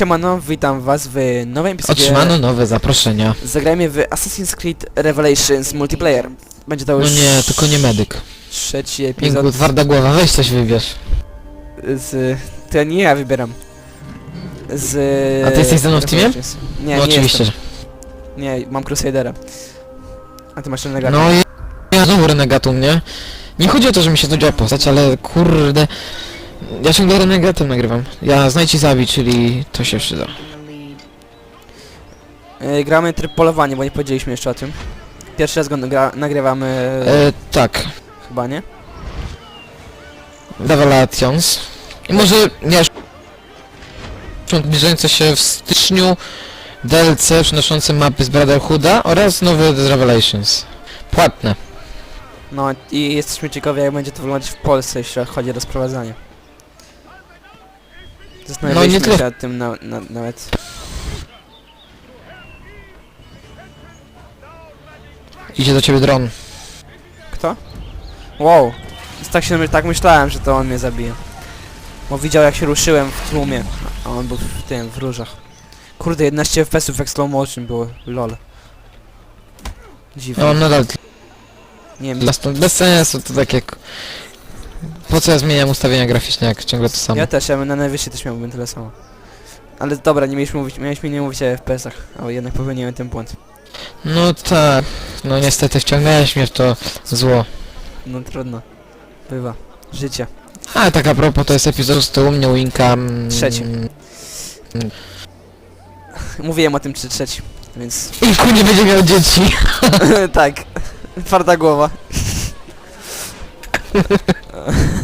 Siemano, witam was w nowym epizodzie. Otrzymano nowe zaproszenia. Zagrajmy w Assassin's Creed Revelations Multiplayer. Będzie to No już nie, tylko nie medyk. trzeci epizod Pinku, twarda głowa, weź coś wybierz. z... To nie ja wybieram. Z... A ty jesteś ze mną w teamie? Revelations. Nie, no nie oczywiście, jestem. Nie, mam Crusadera. A ty masz Renegade. No i ja znowu renegat u mnie. Nie chodzi o to, że mi się to działa postać, ale kurde... Ja ciągle renegatem nagrywam. Ja znajdź i zabij, czyli to się przyda. E, gramy tryb polowanie, bo nie powiedzieliśmy jeszcze o tym. Pierwszy raz go nagra nagrywamy... E, tak. chyba, nie? Revelations. I może, nie zbliżające się w styczniu DLC przynoszące mapy z Brotherhooda oraz nowe z Revelations. Płatne. No i jesteśmy ciekawi jak będzie to wyglądać w Polsce, jeśli chodzi o rozprowadzanie. Zastanawialiśmy No nie się nad tym na, na, nawet. Idzie do ciebie dron. Kto? Wow. Tak się tak myślałem, że to on mnie zabije. Bo widział jak się ruszyłem w tłumie. A on był w tym, w różach. Kurde, 11 FPS-ów jak slow motion było. Lol. Dziwne. Mam nadal Nie wiem, Dla bez sensu, to tak jak... Po co ja zmieniam ustawienia graficzne, jak ciągle to samo? ja też, ja bym na najwyższej też miałbym tyle samo. Ale dobra, nie mieliśmy mówić, mieliśmy nie mówić o FPS-ach, ale jednak popełniłem ten błąd. No tak, no niestety wciągnąłeś mnie w to zło. No trudno. Bywa. Życie. A tak a propos, to jest epizod z tyłu mnie Winka... Mm, Trzeci. Mówiłem o tym czy trzeci, więc... Inku nie będzie miał dzieci. tak. Twarda głowa.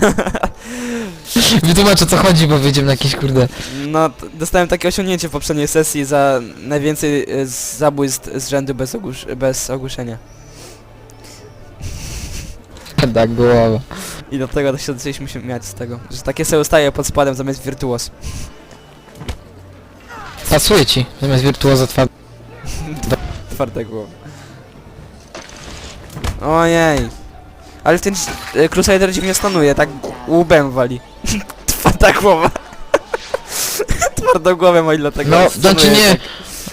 Wytłumaczę co chodzi, bo wyjdziemy na jakieś kurde... No, t- dostałem takie osiągnięcie w poprzedniej sesji za najwięcej e, zabójstw z rzędu bez, ogłusz bez ogłuszenia. Tak głowa. I do tego się zaczęliśmy się miać z tego, że takie sobie ustaje pod spodem zamiast wirtuos. Pasuje ci, zamiast wirtuoza twarda. Twarda głowa. Ojej. Ale ten e, Crusader dziwnie stanuje, tak łbem wali. Twarda głowa. Twardą głowę ma i dlatego No, stanuje znaczy nie,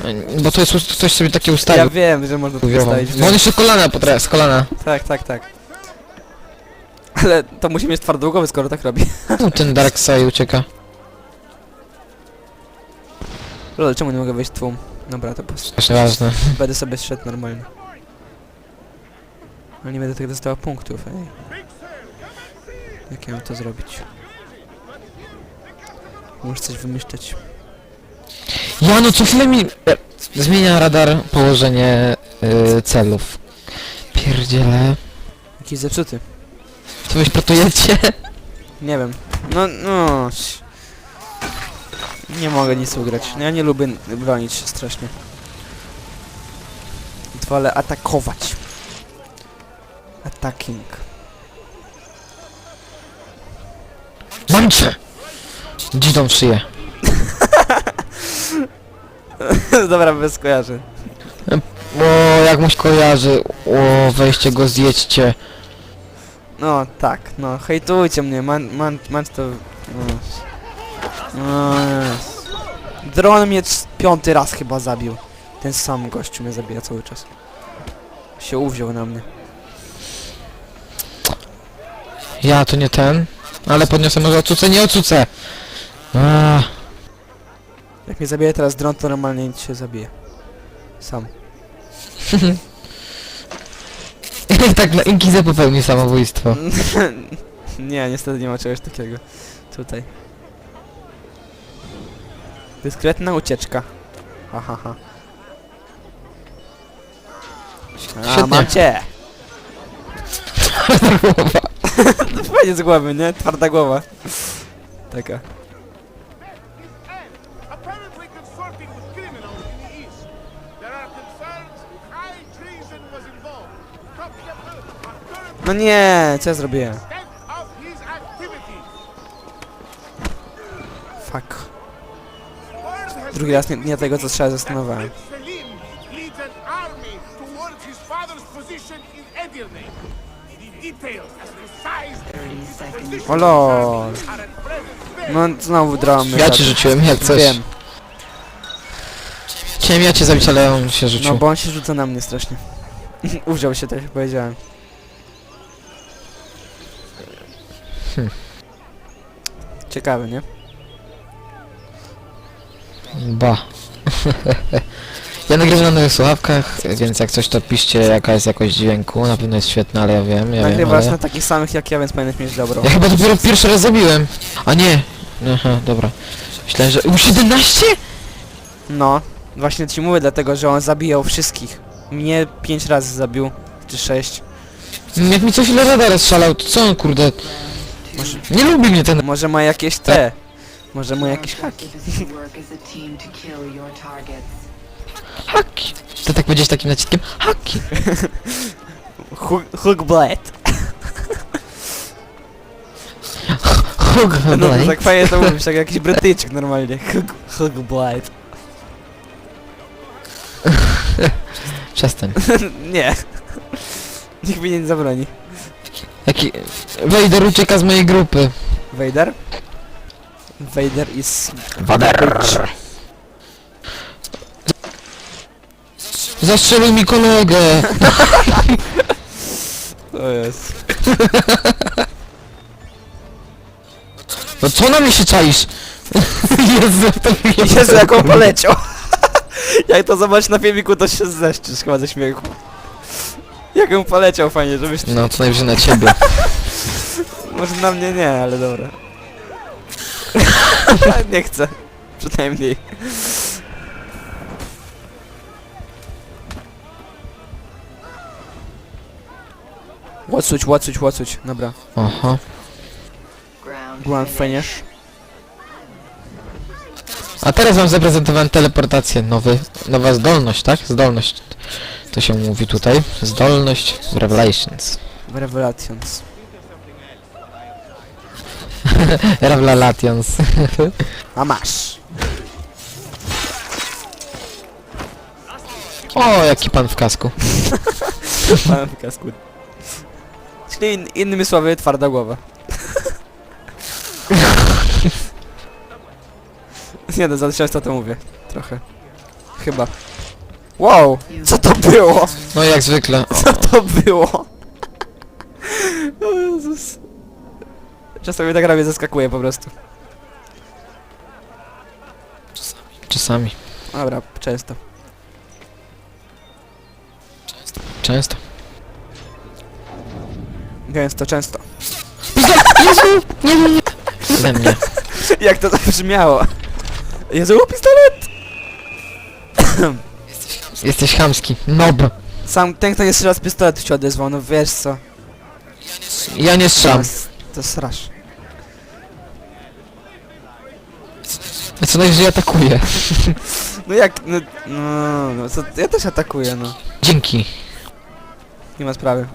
tak. bo to jest ktoś sobie takie Ja ustawił. wiem, że można to Chujowo. postawić. Bo on jeszcze kolana potrafi, z kolana. Tak, tak, tak. Ale to musi mieć twardą głowę, skoro tak robi. No, ten Dark Side ucieka. Lol, czemu nie mogę wejść w tłum? Dobra, to po prostu ważne. będę sobie szedł normalnie. Ale nie będę tak dostała punktów, ej. Jak ja mam to zrobić? Muszę coś wymyśleć. Ja no co chwilę mi... e, Zmienia radar położenie y, celów. Pierdziele. Jakiś zepsuty. Co wy protujecie? Nie wiem. No, no. ś- Nie mogę nic ugrać. No, Ja nie lubię bronić się strasznie. Wolę atakować. Attacking. Mam cię! Dzidą w szyję. Dobra, bez kojarzy. O, jak muś kojarzy. O, weźcie go, zjedźcie. No, tak, no, hejtujcie mnie, man, man, man to... No, no. Dron mnie c- piąty raz chyba zabił. Ten sam gościu mnie zabija cały czas. Się uwziął na mnie. Ja to nie ten. Ale podniosę może ocucę, nie ocucę. Jak mnie zabije teraz dron, to normalnie się zabije. Sam. tak na Inkizę popełni samobójstwo. nie, niestety nie ma czegoś takiego. Tutaj. Dyskretna ucieczka. Ha, ha, ha. A, Świetnie. mam cię! Głowa. Fajnie z głowy, nie? Twarda głowa. Taka. No nie, co ja zrobiłem? Fuck. Drugi raz nie, nie tego, co trzeba zastanawiałem. that Selim leads an army towards his father's position in Edirne. O lol. No znowu dramy. Ja ci rzuciłem, jak coś. Wiem. Chciałem ja cię zabić, ale on się rzucił. No bo on się rzuca na mnie strasznie. Uwziął się, tak jak powiedziałem. Hmm. Ciekawe, nie? Ba. ja nagrywam na nowych słuchawkach, więc jak coś to piszcie jaka jest jakość dźwięku, na pewno jest świetna, ale ja wiem, ja wiem, Nagrywasz ale... na takich samych jak ja, więc powinieneś mieć dobro. Ja chyba dopiero pierwszy raz zabiłem. A nie. Aha, dobra. Myślałem, że... U 17? No, właśnie ci mówię dlatego, że on zabijał wszystkich. Mnie pięć razy zabił, czy sześć. Jak mi coś ile radar strzelał, to co on kurde... Może, Nie lubi mnie ten... może ma jakieś te. Może ma jakieś haki. Haki. To tak powiedzieć takim naciskiem? Haki. Hook, hook blade. Hug, No to tak fajnie to mówisz, tak jakiś Brytyjczyk normalnie. Hook, hook blade. Przestań. nie. Nikt mi nie zabroni. Jaki... Wejder ucieka z mojej grupy. Vader? Vader is... Wader. Zastrzelił mi kolegę. To jest. No co na mnie się czaisz? Jezu, to mi Jezu, jak on poleciał. jak to zobacz na filmiku, to się zeszczysz chyba ze śmiechu. Jak on poleciał fajnie, żebyś... No, to najwyżej na ciebie. Może na mnie nie, ale dobra. nie chcę. Przynajmniej. Łacuć, łacuć, łacuć. Dobra. Aha. Ground Grand finish. A teraz wam zaprezentowałem teleportację. Nowy, nowa zdolność, tak? Zdolność. To się mówi tutaj. Zdolność Revelations. Revelations. Revelations. A masz. O, jaki pan w kasku. Mam w kasku. Czyli in, innymi słowy, twarda głowa. nie no, za często to mówię. Trochę. Chyba. Wow! Co to było? No jak zwykle. Co to było? o Jezus. Czasami ta gra mnie zaskakuje po prostu. czasami. Dobra, często. Często. Gęsto, często. Jezu! Nie, nie, nie. Ode mnie. Jak to zabrzmiało? Jezu, pistolet! Jesteś chamski. Nob. Sam ten, kto nie strzela z pistoletu się odezwał, no wiesz co. Ja nie To, strzelam. to strasz. Co najwyżej atakuję. No jak, no, no, no co, ja też atakuję, no. Dzięki. Nie ma sprawy.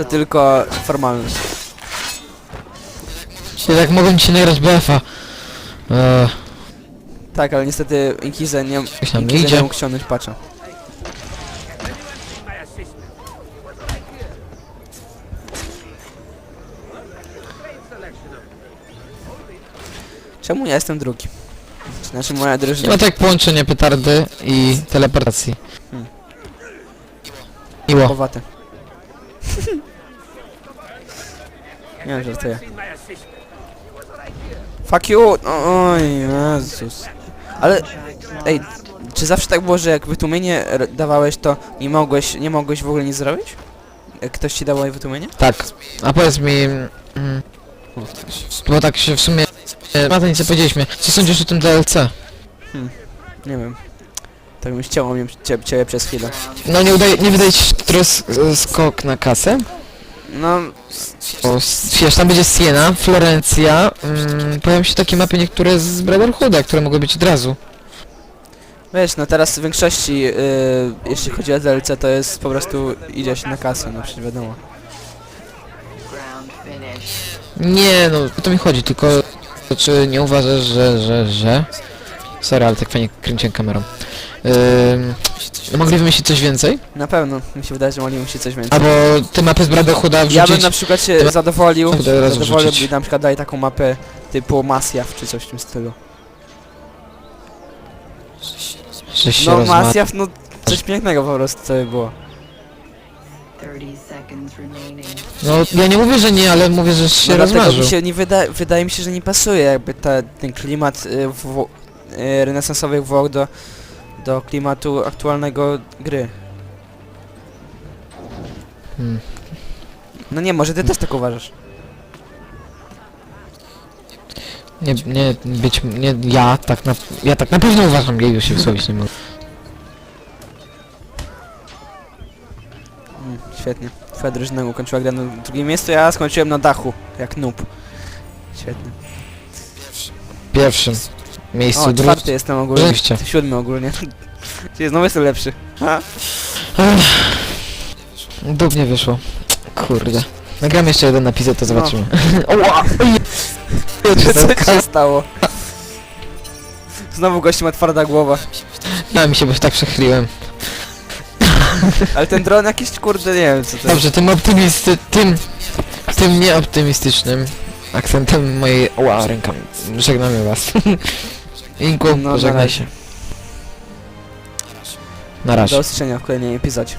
To tylko formalność. Jak mogłem ci nagrać BF-a. Eee, Tak, ale niestety Inkize nie, Coś nam nie Inkize idzie. nie mógł ściągnąć patcha. Czemu ja jestem drugi? Znaczy moja nie drużyna... ma tak połączenie petardy i teleportacji. Hmm. Powate. Nie wiem, żartuję. Fuck you! O- Oj, Jezus. Ale, ej, czy zawsze tak było, że jak wytłumienie dawałeś, to nie mogłeś, nie mogłeś w ogóle nic zrobić? Jak ktoś ci dał wytłumienie? Tak. A powiedz mi... Mm, bo tak się w sumie... Na to nic nie powiedzieliśmy. Co sądzisz o tym DLC? Nie wiem. Tak bym ścięło mnie cie, ciebie przez chwilę. No nie, udaje, nie wydaje ci się teraz e, skok na kasę? No, s- wiesz, tam będzie Siena, Florencja, mm, pojawią się takie mapy niektóre z Brotherhooda, które mogły być od razu. wiesz, no teraz w większości, yy, jeśli chodzi o DLC, to jest po prostu idzie się na kasę, no przecież wiadomo. Ground finish. Nie, no o to mi chodzi, tylko czy nie uważasz, że, że, że... Sorry, ale tak fajnie kręciłem kamerą. Yy, mogli wymyślić coś więcej? Na pewno, mi się wydaje, że mogli wymyślić coś więcej. Albo te mapy z Brotherhooda wrzucić. Ja bym na przykład się ma... zadowolił, zadowolił na przykład dali taką mapę typu Masjaw czy coś w tym stylu. Że się no Masjaw, no coś pięknego po prostu to by było. No ja nie mówię, że nie, ale mówię, że się no, rozmarzył. Się nie wyda wydaje mi się, że nie pasuje jakby ta, ten klimat y, w, y, renesansowych Włoch do do klimatu aktualnego gry. Hmm. No nie, może ty też tak uważasz. Nie, nie, być, nie, ja tak na, ja tak na pewno uważam, ja już się wysłowić nie mogę. Mm, świetnie. Twoja drużyna ukończyła grę na drugim miejscu, ja skończyłem na dachu, jak noob. Świetnie. Pierwszym miejscu, O, drugim. czwarty jestem ogólnie. Oczywiście. Siódmy ogólnie. Czyli znowu jestem lepszy. Ha? Dubnie wyszło. Kurde. Nagram jeszcze jeden napisek, to No. zobaczymy. Oła! Co się stało? Znowu gościu ma twarda głowa. Ja mi się bo tak przechyliłem. Ale ten dron jakiś kurde nie wiem co to jest. Dobrze, tym optymisty... tym... tym nieoptymistycznym akcentem mojej... Oła, ręka. Żegnamy was. Inku, No, na pożegnaj razie. się. Na razie. Do usłyszenia w kolejnym epizodzie.